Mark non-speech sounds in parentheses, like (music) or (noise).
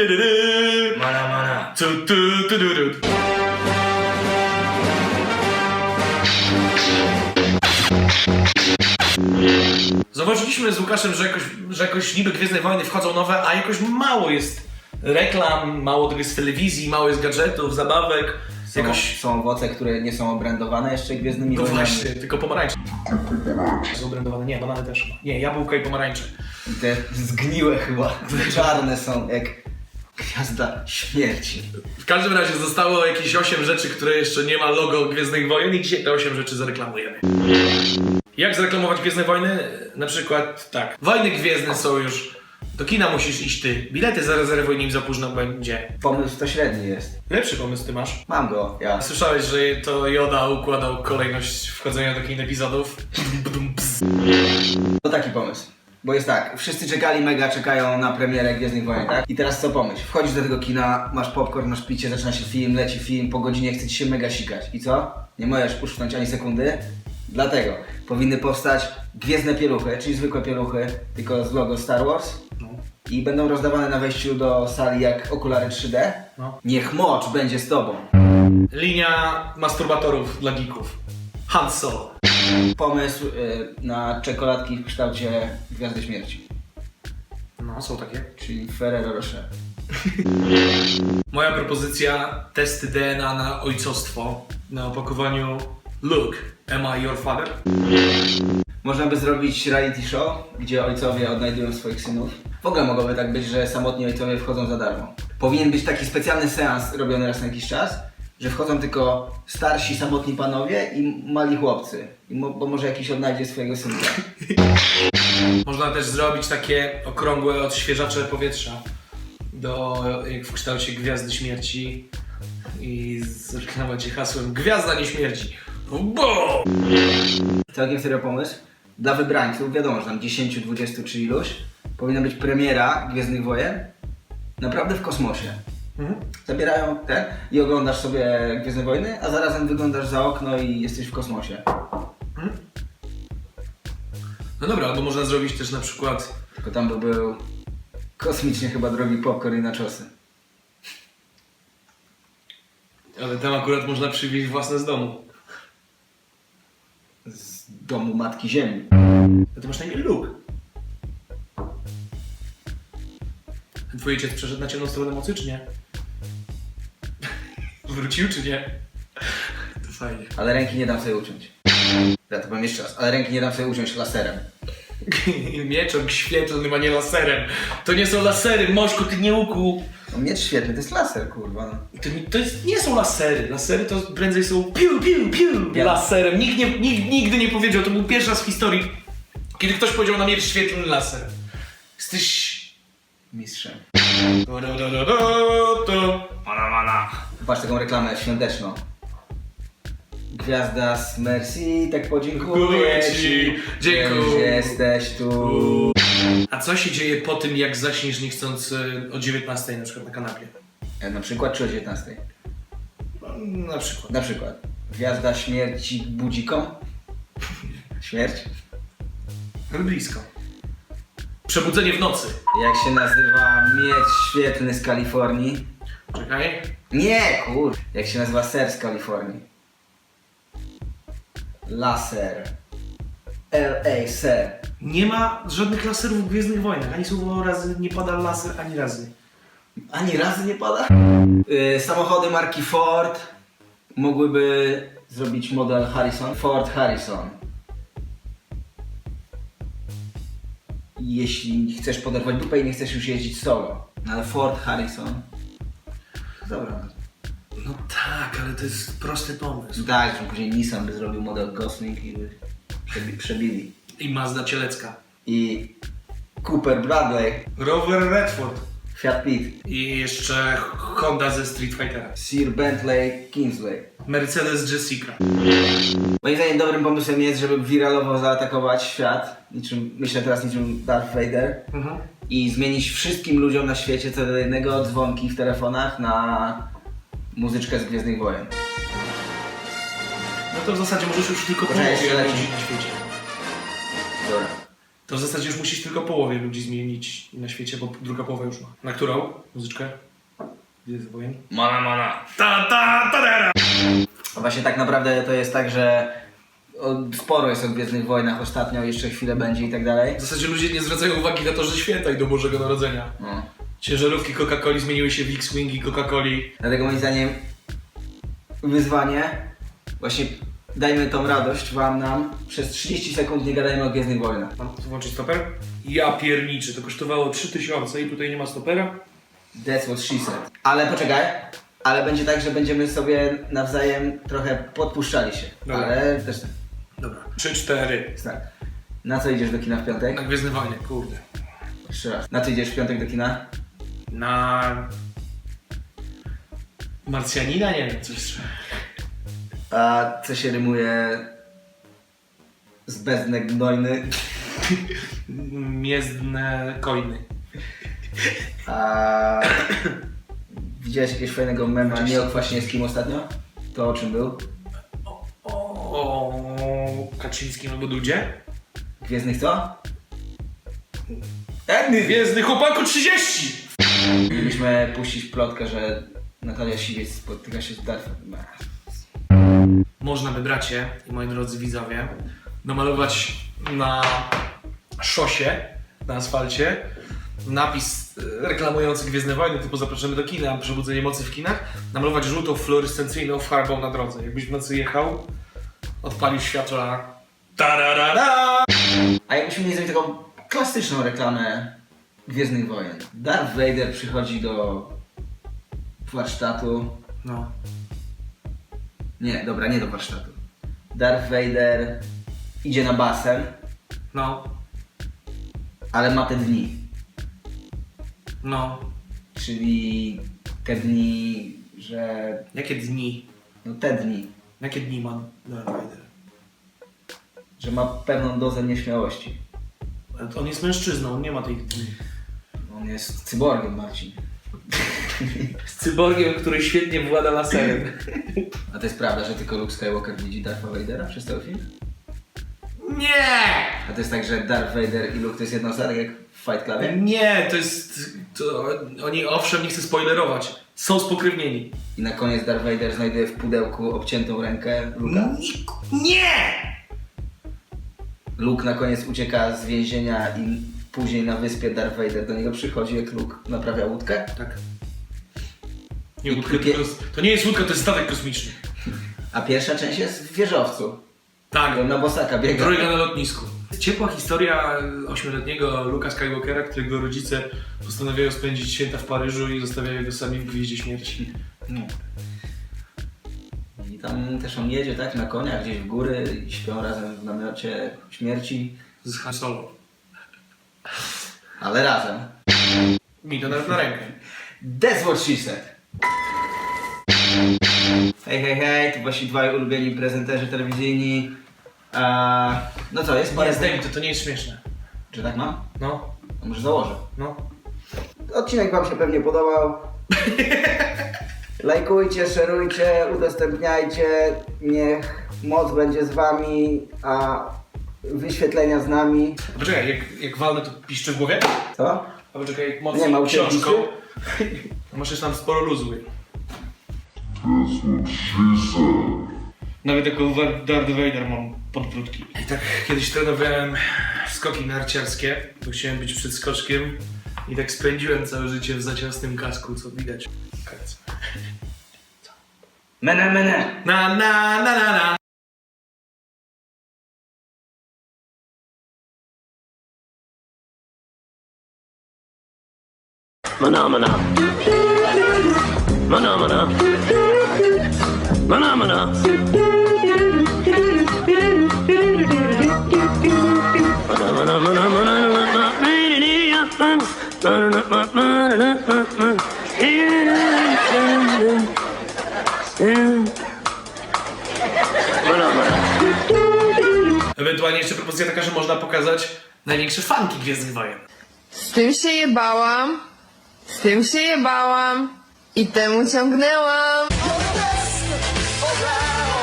Mana, mana. Tu, tu, tu, tu, tu. Zobaczyliśmy z Łukaszem, że jakoś, że jakoś niby Gwiezdne Wojny wchodzą nowe, a jakoś mało jest reklam, mało tego jest telewizji, mało jest gadżetów, zabawek. Są, Jakoś... są owoce, które nie są obrędowane jeszcze gwiezdnymi No wojnami. właśnie, tylko pomarańcze. Są obrędowane. Nie, banany też. Nie, jabłka i pomarańcze. Te zgniłe chyba, te czarne są jak gwiazda śmierci. W każdym razie zostało jakieś 8 rzeczy, które jeszcze nie ma logo Gwiezdnych Wojen i dzisiaj te 8 rzeczy zareklamujemy. Jak zreklamować Gwiezdne Wojny? Na przykład tak. Wojny Gwiezdne są już... Do kina musisz iść ty. Bilety zarezerwuj nim za późno będzie. Pomysł to średni jest. Lepszy pomysł ty masz. Mam go, ja. Słyszałeś, że to Yoda układał kolejność wchodzenia do kin epizodów? To taki pomysł. Bo jest tak, wszyscy czekali, mega czekają na premierę Gwiezdnych Wojen, tak? I teraz co pomyśl? Wchodzisz do tego kina, masz popcorn, masz picie, zaczyna się film, leci film, po godzinie chce ci się mega sikać. I co? Nie możesz uszcząć ani sekundy. Dlatego powinny powstać gwiezdne pieluchy, czyli zwykłe pieluchy, tylko z logo Star Wars. No. I będą rozdawane na wejściu do sali jak okulary 3D. No. Niech mocz będzie z tobą. Linia masturbatorów dla geeków. Han Solo. Pomysł y, na czekoladki w kształcie Gwiazdy Śmierci, No, są takie. czyli Ferrero Rocher. (laughs) Moja propozycja testy DNA na ojcostwo na opakowaniu Look, am I your father? Można by zrobić reality show, gdzie ojcowie odnajdują swoich synów. W ogóle mogłoby tak być, że samotni ojcowie wchodzą za darmo. Powinien być taki specjalny seans robiony raz na jakiś czas, że wchodzą tylko starsi, samotni panowie i mali chłopcy. I mo- bo może jakiś odnajdzie swojego synka. (laughs) Można też zrobić takie okrągłe odświeżacze powietrza do, jak w kształcie Gwiazdy Śmierci i zreklamować je hasłem Gwiazda nie śmierci. Bo! Całkiem serio pomysł. Dla wybrańców, wiadomo, że tam 10, 20 czy iluś, powinna być premiera Gwiezdnych Wojen naprawdę w kosmosie. Mhm. Zabierają ten i oglądasz sobie Gwiezdne Wojny, a zarazem wyglądasz za okno i jesteś w kosmosie. No dobra, albo można zrobić też na przykład Tylko tam by był kosmicznie chyba drogi popcorn i naczosy. ale tam akurat można przywieźć własne z domu. Z domu Matki Ziemi. A ty masz na imię Luke. Twój ojciec przeszedł na ciemną stronę mocy, czy nie? Wrócił, czy nie? To fajnie. Ale ręki nie dam sobie uciąć. Ja to powiem jeszcze raz, ale ręki nie dam sobie uciąć laserem. (laughs) Mieczem świetlnym, a nie laserem. To nie są lasery, Moszku, ty nie łuku. No miecz świetny, to jest laser, kurwa. No. To, nie- to jest, nie są lasery. Lasery to prędzej są piu, piu, piu. Ja- Laserem. Nikt, nie, nikt nigdy nie powiedział, to był pierwszy raz w historii, kiedy ktoś powiedział na miecz świetlny laser. Jesteś... Mistrzem. Do, do, do, do, do, do. Patrz taką reklamę świąteczną. Gwiazda z Mercy, tak podziękuję Dziękuję ci. Dziękuję. że Jesteś tu. A co się dzieje po tym, jak zaśniesz nie chcąc y, o 19 na przykład na kanapie? E, Na przykład czy o 19? No, Na przykład. Na przykład. Gwiazda śmierci budzikom. Śmierć? Ale blisko. Przebudzenie w nocy. Jak się nazywa miecz świetlny z Kalifornii? Czekaj. Nie, kur. Jak się nazywa ser z Kalifornii? Laser. L.A. ser. Nie ma żadnych laserów w Gwiezdnych Wojnach. Ani słowo razy nie pada laser, ani razy. Ani razu nie pada? Y, samochody marki Ford mogłyby zrobić model Harrison. Ford Harrison. Jeśli chcesz poderwać dupę i nie chcesz już jeździć solo. No ale Ford Harrison. Dobra. No tak, ale to jest prosty pomysł. Tak, że później Nissan by zrobił model Gosling i by przebi- przebili. I Mazda Cielecka. I Cooper Bradley, Rover Redford. Fiat Pit, I jeszcze Honda ze Street Fightera. Sir Bentley Kingsley. Mercedes Jessica. Moim zdaniem dobrym pomysłem jest, żeby wiralowo zaatakować świat, niczym, myślę teraz niczym Darth Vader, Mhm. I zmienić wszystkim ludziom na świecie co do jednego dzwonki w telefonach na muzyczkę z Gwiezdnych Wojen. No to w zasadzie możesz już tylko Poczekaj, połowę jeszcze ludzi leci. na świecie. Dobra. to w zasadzie już musisz tylko połowie ludzi zmienić na świecie, bo druga połowa już ma. Na którą? Muzyczkę? Gwiezdnych Wojen? Mana, mana. Ta, ta, ta, A Właśnie tak naprawdę to jest tak, że sporo jest o Gwiezdnych Wojnach ostatnio, jeszcze chwilę będzie i tak dalej. W zasadzie ludzie nie zwracają uwagi na to, że święta i do Bożego Narodzenia. No. Ciężarówki Coca-Coli zmieniły się w X-Wingi Coca-Coli. Dlatego moim zdaniem wyzwanie, właśnie dajmy tą radość wam, nam, przez 30 sekund nie gadajmy o Gwiezdnych Wojnach. Mam tu włączyć stoper? Ja pierniczy, to kosztowało 3000 i tutaj nie ma stopera? That's what she said. Ale poczekaj, ale będzie tak, że będziemy sobie nawzajem trochę podpuszczali się. Dobra. Ale też tak. Dobra. 3-4. Jest tak. Na co idziesz do kina w piątek? Na Gwiezdne Wojny, kurde. Jeszcze raz. Na co idziesz w piątek do kina? Na... Marsjanina? Nie wiem, coś... A co się rymuje z beznęgnojny? Miezdne coiny. A widziałeś jakiegoś fajnego mema nie o Kwaśniewskim ostatnio? To o czym był? O Kaczyńskim albo Dudzie? Gwiezdnych co? Enny! Gwiezdny chłopaku 30! Mieliśmy puścić plotkę, że Natalia Siwiec spotyka się z Darfem. Można by, bracie i moi drodzy widzowie, namalować na szosie, na asfalcie, napis reklamujący Gwiezdne Wojny, typu zapraszamy do kina, przebudzenie mocy w kinach, namalować żółtą fluorescencyjną farbą na drodze. Jakbyś w nocy jechał, odpalił światła, tararara! A jakbyśmy mieli zrobić taką klasyczną reklamę Gwiezdnych Wojen. Darth Vader przychodzi do warsztatu. No, Nie, dobra, nie do warsztatu. Darth Vader idzie na basen, no, ale ma te dni. no. Czyli te dni, że... Jakie dni? No te dni. Jakie dni mam Darth Vader? Że ma pewną dozę nieśmiałości. On jest mężczyzną, on nie ma tych dni. On jest cyborgiem, Marcin. Z (laughs) cyborgiem, który świetnie włada laserem. A to jest prawda, że tylko Luke Skywalker widzi Dartha Vadera przez cały film? Nie! A to jest tak, że Darth Vader i Luke to jest tak jak w Fight Clubie? Nie, to jest. To, oni owszem, nie chcę spoilerować. Są spokrewnieni. I na koniec Darth Vader znajduje w pudełku obciętą rękę Luke'a? Nie! Luke na koniec ucieka z więzienia i później na wyspie Darth Vader do niego przychodzi, jak Luke naprawia łódkę? Tak. Nie, I łódka, krótkie- to, jest, to nie jest łódka, to jest statek kosmiczny. (laughs) A pierwsza część jest w wieżowcu. Tak. On na bosaka biega. Droga na lotnisku. Ciepła historia ośmioletniego Luka Skywalkera, którego rodzice postanawiają spędzić święta w Paryżu i zostawiają go sami w Gwieździe Śmierci. No. I tam też on jedzie, tak, na koniach gdzieś w góry i śpią razem w namiocie śmierci, Z Han Solo. ale razem. Mi to nawet na rękę. That's what she said. Hej, hej, hej, tu wasi dwaj ulubieni prezenterzy telewizyjni. A, no co, jest Nie, parę... zdejmij, to, to nie jest śmieszne. Czy tak mam? No, To może założę. no. Odcinek wam się pewnie podobał. (laughs) Lajkujcie, szerujcie, udostępniajcie. Niech moc będzie z wami, a wyświetlenia z nami. A Poczekaj, jak, jak walnę to piszczy w głowie? Co? A poczekaj, jak Nie mocno ma u ciebie książką. Jeszcze (laughs) tam sporo luzu. Nawet jako Wa- Darth Vader mam podbródki. I tak kiedyś trenowałem skoki narciarskie, bo chciałem być przed skoczkiem. I tak spędziłem całe życie w zaciasnym kasku, co widać. Koniec. Mene, mene. Na na na na na. Phenomena. Phenomena. Phenomena. Ewentualnie jeszcze propozycja taka, że można pokazać największe fanki Gwiezdnych Wojen. Z tym się jebałam, z tym się jebałam i temu ciągnęłam.